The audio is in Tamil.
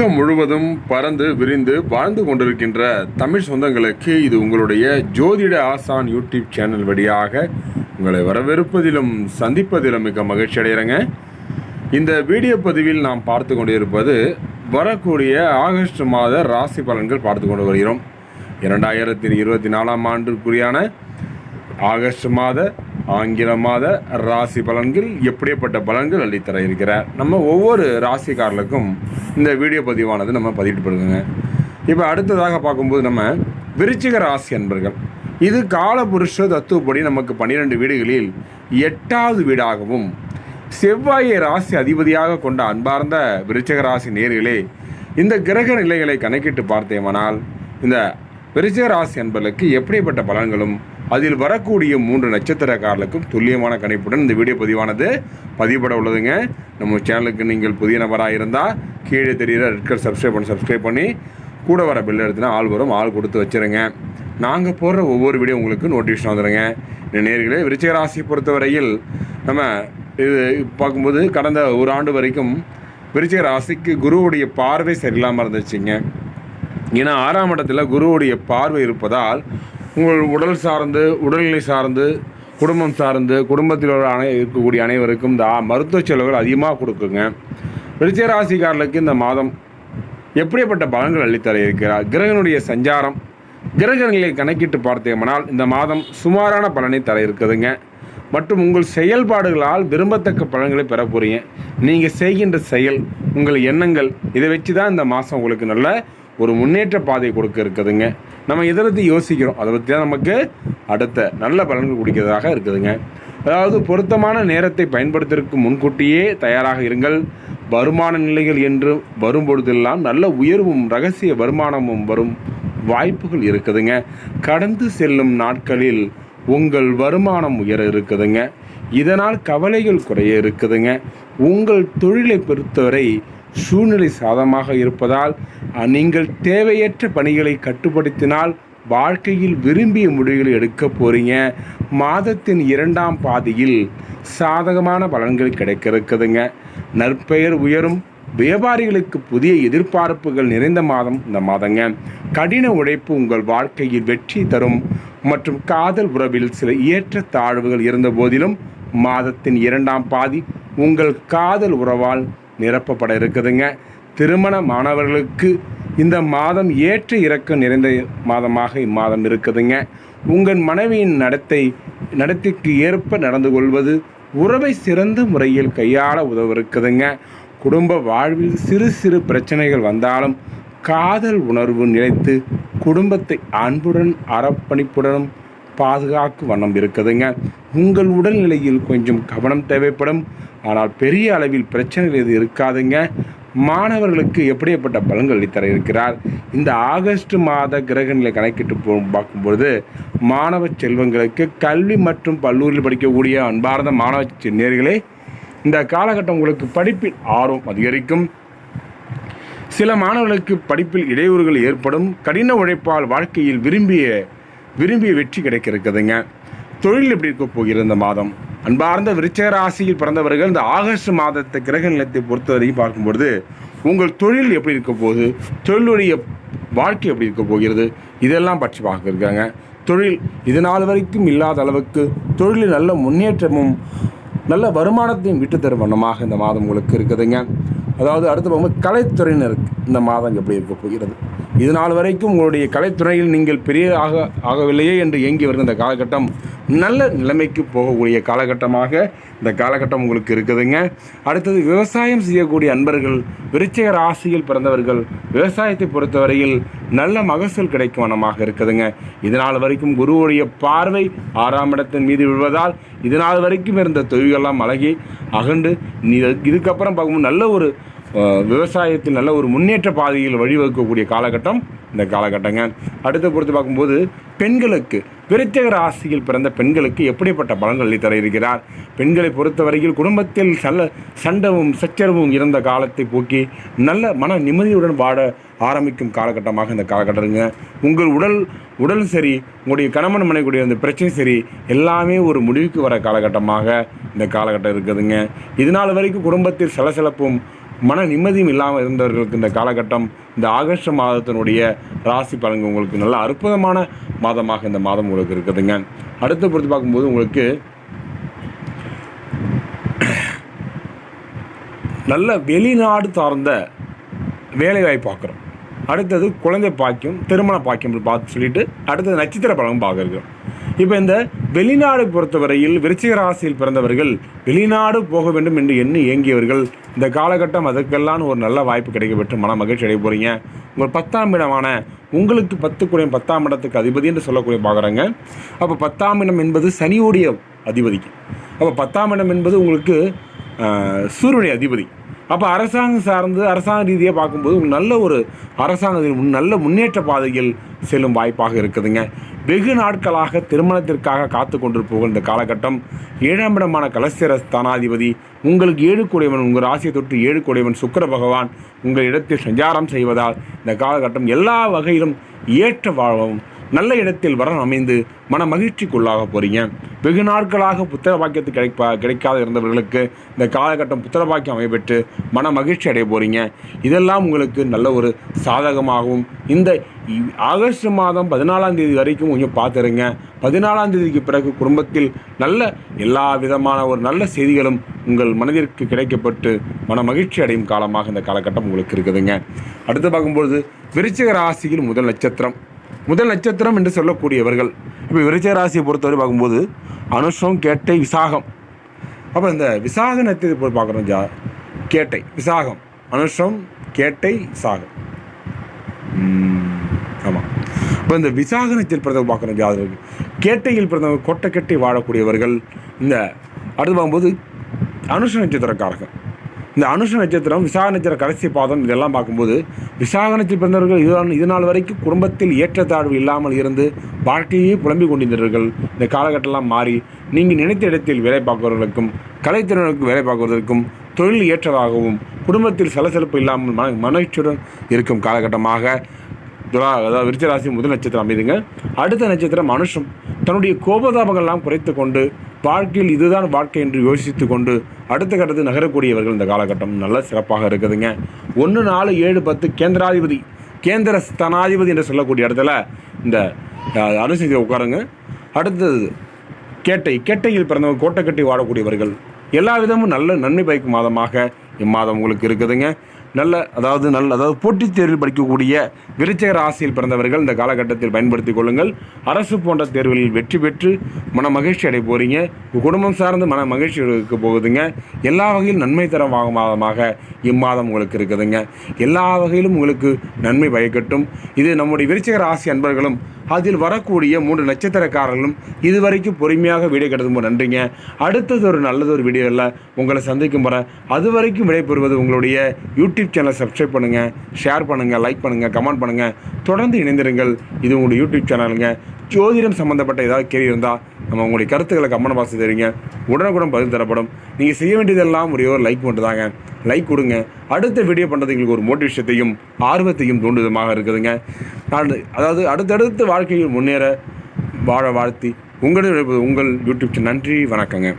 உலகம் முழுவதும் பறந்து விரிந்து வாழ்ந்து கொண்டிருக்கின்ற தமிழ் சொந்தங்களுக்கு இது உங்களுடைய ஜோதிட ஆசான் யூடியூப் சேனல் வழியாக உங்களை வரவேற்பதிலும் சந்திப்பதிலும் மிக மகிழ்ச்சி அடைகிறேங்க. இந்த வீடியோ பதிவில் நாம் பார்த்து கொண்டிருப்பது வரக்கூடிய ஆகஸ்ட் மாத ராசி பலன்கள் பார்த்து கொண்டு வருகிறோம். இரண்டாயிரத்தி இருபத்தி நாலாம் ஆண்டுக்குரியான ஆகஸ்ட் மாத ஆங்கில மாத ராசி பலன்கள் எப்படிப்பட்ட பலன்கள் அள்ளித்தர இருக்கிறார்? நம்ம ஒவ்வொரு ராசிக்காரர்களுக்கும் இந்த வீடியோ பதிவானது நம்ம பதிவிட்டுப்படுங்க இப்போ அடுத்ததாக பார்க்கும்போது நம்ம விருச்சிக ராசி அன்பர்கள். இது காலபுருஷ தத்துவப்படி நமக்கு பன்னிரெண்டு வீடுகளில் எட்டாவது வீடாகவும் செவ்வாயை ராசி அதிபதியாக கொண்ட அன்பார்ந்த விருச்சிக ராசி நேர்களே இந்த கிரக நிலைகளை கணக்கிட்டு பார்த்தேமானால் இந்த விருச்சிக ராசி அன்பர்களுக்கு எப்படிப்பட்ட பலன்களும் அதில் வரக்கூடிய மூன்று நட்சத்திரக்காரர்களுக்கும் துல்லியமான கணிப்புடன் இந்த வீடியோ பதிவானது பதிவுபட உள்ளதுங்க. நம்ம சேனலுக்கு நீங்கள் புதிய நபராக இருந்தால் கீழே தெரிகிற ரெட்கர் சப்ஸ்கிரைப் பண்ணி சப்ஸ்கிரைப் பண்ணி கூட வர பில் எடுத்துனா ஆள் வரும் ஆள் கொடுத்து வச்சுருங்க. நாங்கள் போடுற ஒவ்வொரு வீடியோ உங்களுக்கு நோட்டிஃபிகேஷன் வந்துடுங்க நேர்களே விருச்சிகராசியை பொறுத்தவரையில் நம்ம இது பார்க்கும்போது கடந்த ஒரு ஆண்டு வரைக்கும் விருச்சிக ராசிக்கு குருவுடைய பார்வை சரியில்லாமல் இருந்துச்சுங்க. ஏன்னா ஆறாம் இடத்துல குருவுடைய பார்வை இருப்பதால் உங்கள் உடல் சார்ந்து உடல்நிலை சார்ந்து குடும்பம் சார்ந்து குடும்பத்தில் உள்ள அனை இருக்கக்கூடிய அனைவருக்கும் இந்த மருத்துவ செலவுகள் அதிகமாக கொடுக்குங்க. விருச்சிகராசிக்காரர்களுக்கு இந்த மாதம் எப்படிப்பட்ட பலன்கள் அள்ளித்தர இருக்கிறார்? கிரகனுடைய சஞ்சாரம் கிரக நிலையை கணக்கிட்டு பார்த்தேமானால் இந்த மாதம் சுமாரான பலனை தர இருக்குதுங்க. மற்றும் உங்கள் செயல்பாடுகளால் விரும்பத்தக்க பலன்களை பெற போகிறீங்க நீங்கள் செய்கின்ற செயல் உங்கள் எண்ணங்கள் இதை வச்சு தான் இந்த மாதம் உங்களுக்கு நல்ல ஒரு முன்னேற்ற பாதை கொடுக்க இருக்குதுங்க. நம்ம இதை பற்றி யோசிக்கிறோம்? அதை பற்றி தான் நமக்கு அடுத்த நல்ல பலன்கள் கொடுக்கிறதாக இருக்குதுங்க. அதாவது பொருத்தமான நேரத்தை பயன்படுத்துவதற்கு முன்கூட்டியே தயாராக இருங்கள். வருமான நிலைகள் என்று வரும்பொழுதெல்லாம் நல்ல உயர்வும் ரகசிய வருமானமும் வரும் வாய்ப்புகள் இருக்குதுங்க. கடந்து செல்லும் நாட்களில் உங்கள் வருமானம் உயர இருக்குதுங்க. இதனால் கவலைகள் குறைய இருக்குதுங்க. உங்கள் தொழிலை பொறுத்தவரை சூழ்நிலை சாதமாக இருப்பதால் நீங்கள் தேவையற்ற பணிகளை கட்டுப்படுத்தினால் வாழ்க்கையில் விரும்பிய முடிவுகளை எடுக்க போறீங்க. மாதத்தின் இரண்டாம் பாதியில் சாதகமான பலன்கள் கிடைக்க இருக்குதுங்க நற்பெயர் உயரும் வியாபாரிகளுக்கு புதிய எதிர்பார்ப்புகள் நிறைந்த மாதம் இந்த மாதங்க. கடின உழைப்பு உங்கள் வாழ்க்கையில் வெற்றி தரும் மற்றும் காதல் உறவில் சில ஏற்ற தாழ்வுகள் இருந்த போதிலும் மாதத்தின் இரண்டாம் பாதி உங்கள் காதல் உறவால் நிரப்பப்பட இருக்குதுங்க. திருமண மாணவர்களுக்கு இந்த மாதம் ஏற்ற இறக்கம் நிறைந்த மாதமாக இம்மாதம் இருக்குதுங்க. உங்கள் மனைவியின் நடத்தை நடத்தைக்கு ஏற்ப நடந்து கொள்வது உறவை சிறந்த முறையில் கையாள உதவ இருக்குதுங்க குடும்ப வாழ்வில் சிறு சிறு பிரச்சனைகள் வந்தாலும் காதல் உணர்வு நிலைத்து குடும்பத்தை அன்புடன் அறப்பணிப்புடனும் பாதுகாக்கும் வண்ணம் இருக்குதுங்க. உங்கள் உடல்நிலையில் கொஞ்சம் கவனம் தேவைப்படும். ஆனால் பெரிய அளவில் பிரச்சனைகள் எதுவும் இருக்காதுங்க. மாணவர்களுக்கு எப்படிப்பட்ட பலன்கள் அளித்தர இருக்கிறார்? இந்த ஆகஸ்ட் மாத கிரகநிலை கணக்கிட்டு போ பார்க்கும்பொழுது மாணவ செல்வங்களுக்கு கல்வி மற்றும் பல்லூரில் படிக்கக்கூடிய அன்பார்ந்த மாணவ நேர்களே இந்த காலகட்டம் உங்களுக்கு படிப்பில் ஆர்வம் அதிகரிக்கும். சில மாணவர்களுக்கு படிப்பில் இடையூறுகள் ஏற்படும். கடின உழைப்பால் வாழ்க்கையில் விரும்பிய விரும்பிய வெற்றி கிடைக்க இருக்குதுங்க தொழில் எப்படி இருக்க போகிறது இந்த மாதம்? அன்பார்ந்த விருச்சிக ராசியில் பிறந்தவர்கள் இந்த ஆகஸ்ட் மாதத்தை கிரக நிலத்தை பொறுத்தவரையும் பார்க்கும்பொழுது உங்கள் தொழில் எப்படி இருக்க போகுது? தொழிலுடைய வாழ்க்கை எப்படி இருக்க போகிறது? இதெல்லாம் பற்றி பார்க்க இருக்காங்க. தொழில் இது நாள் வரைக்கும் இல்லாத அளவுக்கு தொழிலில் நல்ல முன்னேற்றமும் நல்ல வருமானத்தையும் விட்டுத்தரும் வண்ணமாக இந்த மாதம் உங்களுக்கு இருக்குதுங்க. அதாவது அடுத்து பார்க்கும்போது கலைத்துறையினருக்கு இந்த மாதம் எப்படி இருக்க போகிறது? இது நாள் வரைக்கும் உங்களுடைய கலைத்துறையில் நீங்கள் பெரிய ஆக ஆகவில்லையே என்று ஏங்கி வருகிற இந்த காலகட்டம் நல்ல நிலைமைக்கு போகக்கூடிய காலகட்டமாக இந்த காலகட்டம் உங்களுக்கு இருக்குதுங்க. அடுத்தது விவசாயம் செய்யக்கூடிய அன்பர்கள் விருச்சிக ராசியில் பிறந்தவர்கள் விவசாயத்தை பொறுத்தவரையில் நல்ல மகசூல் கிடைக்கும் வனமாக இருக்குதுங்க. இதனால் வரைக்கும் குருவுடைய பார்வை ஆறாம் இடத்தின் மீது விழுவதால் இதனால் வரைக்கும் இருந்த தொழில்கள்லாம் அழகி அகண்டு நீ- இதுக்கப்புறம் பார்க்கும்போது நல்ல ஒரு விவசாயத்தில் நல்ல ஒரு முன்னேற்ற பாதையில் வழிவகுக்கக்கூடிய காலகட்டம் இந்த காலகட்டங்க. அடுத்து பொறுத்து பார்க்கும்போது பெண்களுக்கு விருச்சக ராசியில் பிறந்த பெண்களுக்கு எப்படிப்பட்ட பலன்கள் தர இருக்கிறார்? பெண்களை பொறுத்தவரையில் குடும்பத்தில் சல்ல சண்டவும் சச்சரவும் இருந்த காலத்தை போக்கி நல்ல மன நிம்மதியுடன் வாட ஆரம்பிக்கும் காலகட்டமாக இந்த காலகட்டங்க உங்கள் உடல் உடல் சரி உங்களுடைய கணவன் மனைக்கூடிய அந்த பிரச்சனை சரி எல்லாமே ஒரு முடிவுக்கு வர காலகட்டமாக இந்த காலகட்டம் இருக்குதுங்க. இதனால் வரைக்கும் குடும்பத்தில் சலசலப்பும் மன நிம்மதியும் இல்லாமல் இருந்தவர்களுக்கு இந்த காலகட்டம் இந்த ஆகஸ்ட் மாதத்தினுடைய ராசி பலன்கள் உங்களுக்கு நல்ல அற்புதமான மாதமாக இந்த மாதம் உங்களுக்கு இருக்குதுங்க. அடுத்து பொறுத்து பார்க்கும்போது உங்களுக்கு நல்ல வெளிநாடு சார்ந்த வேலைவாய்ப்பு பார்க்குறோம். அடுத்தது குழந்தை பாக்கியம் திருமண பாக்கியம் பார்த்து சொல்லிட்டு அடுத்தது நட்சத்திர பலனும் பார்க்குறோம் இப்போ இந்த வெளிநாடு பொறுத்தவரையில் விருச்சிக ராசியில் பிறந்தவர்கள் வெளிநாடு போக வேண்டும் என்று எண்ணி இயங்கியவர்கள் இந்த காலகட்டம் அதற்கெல்லாம் ஒரு நல்ல வாய்ப்பு கிடைக்க பெற்று மன மகிழ்ச்சி அடைய போகிறீங்க உங்கள் பத்தாம் இடமான உங்களுக்கு பத்து பத்தாம் இடத்துக்கு அதிபதி என்று சொல்லக்கூடிய பார்க்குறாங்க அப்போ பத்தாம் இடம் என்பது சனியோடைய அதிபதிக்கு. அப்போ பத்தாம் இடம் என்பது உங்களுக்கு சூரியனுடைய அதிபதி. அப்போ அரசாங்கம் சார்ந்து அரசாங்க ரீதியாக பார்க்கும்போது நல்ல ஒரு அரசாங்கத்தின் நல்ல முன்னேற்ற பாதையில் செல்லும் வாய்ப்பாக இருக்குதுங்க. வெகு நாட்களாக திருமணத்திற்காக காத்து கொண்டிருப்போம் இந்த காலகட்டம். ஏழாம் இடமான கலஸ்தர ஸ்தானாதிபதி உங்களுக்கு ஏழு கூடையவன் உங்கள் ராசியை தொற்று ஏழு கூடையவன் சுக்கிர பகவான் உங்கள் இடத்தில் சஞ்சாரம் செய்வதால் இந்த காலகட்டம் எல்லா வகையிலும் ஏற்ற வாழ்வும். நல்ல இடத்தில் வரம் அமைந்து மன மகிழ்ச்சிக்குள்ளாக போறீங்க. வெகு நாட்களாக புத்திர பாக்கியத்து கிடைப்பா கிடைக்காத இருந்தவர்களுக்கு இந்த காலகட்டம் புத்திர பாக்கியம் அமைப்பெற்று மன மகிழ்ச்சி அடைய போறீங்க. இதெல்லாம் உங்களுக்கு நல்ல ஒரு சாதகமாகவும் இந்த ஆகஸ்ட் மாதம் பதினாலாம் தேதி வரைக்கும் கொஞ்சம் பார்த்துருங்க. பதினாலாம் தேதிக்கு பிறகு குடும்பத்தில் நல்ல எல்லா விதமான ஒரு நல்ல செய்திகளும் உங்கள் மனதிற்கு கிடைக்கப்பட்டு மன மகிழ்ச்சி அடையும் காலமாக இந்த காலகட்டம் உங்களுக்கு இருக்குதுங்க. அடுத்து பார்க்கும்பொழுது விருச்சிக ராசியில் முதல் நட்சத்திரம். முதல் நட்சத்திரம் என்று சொல்லக்கூடியவர்கள். இப்போ விருச்ச ராசியை பொறுத்தவரை பார்க்கும்போது அனுஷம் கேட்டை விசாகம். அப்போ இந்த விசாக நட்சத்திரத்தை போய் பார்க்குறோம் ஜா கேட்டை விசாகம். அனுஷம் கேட்டை விசாகம். ஆமாம் இப்போ இந்த விசாக நட்சத்திர பிறந்தவங்க பார்க்குறோம் ஜாதகருக்கு கேட்டையில் பிறந்தவங்க கொட்டை கட்டி வாழக்கூடியவர்கள். இந்த அடுத்து பார்க்கும்போது அனுஷ நட்சத்திரக்காரர்கள். இந்த அனுஷ நட்சத்திரம் விசாக நட்சத்திர கடைசி பாதம் இதெல்லாம் பார்க்கும்போது விசாக நட்சத்திர பிறந்தவர்கள் இதுதான் இது நாள் வரைக்கும் குடும்பத்தில் ஏற்றத்தாழ்வு இல்லாமல் இருந்து வாழ்க்கையே புலம்பிக் கொண்டிருந்தவர்கள். இந்த காலகட்டம்லாம் மாறி நீங்கள் நினைத்த இடத்தில் வேலை பார்ப்பவர்களுக்கும் கலைத்திறனுக்கு வேலை பார்க்குவதற்கும் தொழில் ஏற்றதாகவும் குடும்பத்தில் சலசலப்பு இல்லாமல் மன மகிழ்ச்சியுடன் இருக்கும் காலகட்டமாக துலா அதாவது விருச்சராசி முதல் நட்சத்திரம் அமைதுங்க. அடுத்த நட்சத்திரம் மனுஷம். தன்னுடைய கோபதாபங்கள்லாம் குறைத்து கொண்டு வாழ்க்கையில் இதுதான் வாழ்க்கை என்று யோசித்து கொண்டு அடுத்த கட்டத்தில் நகரக்கூடியவர்கள் இந்த காலகட்டம் நல்ல சிறப்பாக இருக்குதுங்க. ஒன்று நாலு ஏழு பத்து கேந்திராதிபதி கேந்திர ஸ்தனாதிபதி என்று சொல்லக்கூடிய இடத்துல இந்த அனுசரித்து உட்காருங்க. அடுத்தது கேட்டை கேட்டையில் பிறந்தவங்க கோட்டை கட்டி வாழக்கூடியவர்கள். எல்லா விதமும் நல்ல நன்மை பயக்கும் மாதமாக இம்மாதம் உங்களுக்கு இருக்குதுங்க. நல்ல அதாவது நல்ல அதாவது போட்டித் தேர்வில் படிக்கக்கூடிய விருச்சக ராசியில் பிறந்தவர்கள் இந்த காலகட்டத்தில் பயன்படுத்திக் கொள்ளுங்கள். அரசு போன்ற தேர்வுகளில் வெற்றி பெற்று மன மகிழ்ச்சி அடைய போகிறீங்க உங்கள் குடும்பம் சார்ந்து மன மகிழ்ச்சி இருக்க போகுதுங்க. எல்லா வகையிலும் நன்மை தரும் மாதமாக இம்மாதம் உங்களுக்கு இருக்குதுங்க. எல்லா வகையிலும் உங்களுக்கு நன்மை பயக்கட்டும். இது நம்முடைய விருச்சக ராசி அன்பர்களும் அதில் வரக்கூடிய மூன்று நட்சத்திரக்காரர்களும் இதுவரைக்கும் பொறுமையாக வீடியோ கிடைக்கும் நன்றிங்க. அடுத்தது ஒரு நல்லது ஒரு வீடியோவில் உங்களை சந்திக்கும் வர அது வரைக்கும் விடைபெறுவது உங்களுடைய யூடியூப் சேனலை சப்ஸ்கிரைப் பண்ணுங்கள் ஷேர் பண்ணுங்கள் லைக் பண்ணுங்கள் கமெண்ட் பண்ணுங்கள் தொடர்ந்து இணைந்திருங்கள். இது உங்களுடைய யூடியூப் சேனலுங்க. ஜோதிடம் சம்மந்தப்பட்ட ஏதாவது கேள்வி இருந்தால் நம்ம உங்களுடைய கருத்துக்களை கமெண்ட் பாக்ஸ் தெரியுங்க உடனுக்குடன் பதில் தரப்படும். நீங்கள் செய்ய வேண்டியதெல்லாம் ஒரே ஒரு லைக் மட்டும் தாங்க லைக் கொடுங்க. அடுத்த வீடியோ பண்ணுறது எங்களுக்கு ஒரு மோட்டிவேஷத்தையும் ஆர்வத்தையும் தூண்டுதமாக இருக்குதுங்க. நான் அதாவது அடுத்தடுத்து வாழ்க்கையில் முன்னேற வாழ வாழ்த்தி உங்களிடம் உங்கள் யூடியூப் நன்றி வணக்கங்க.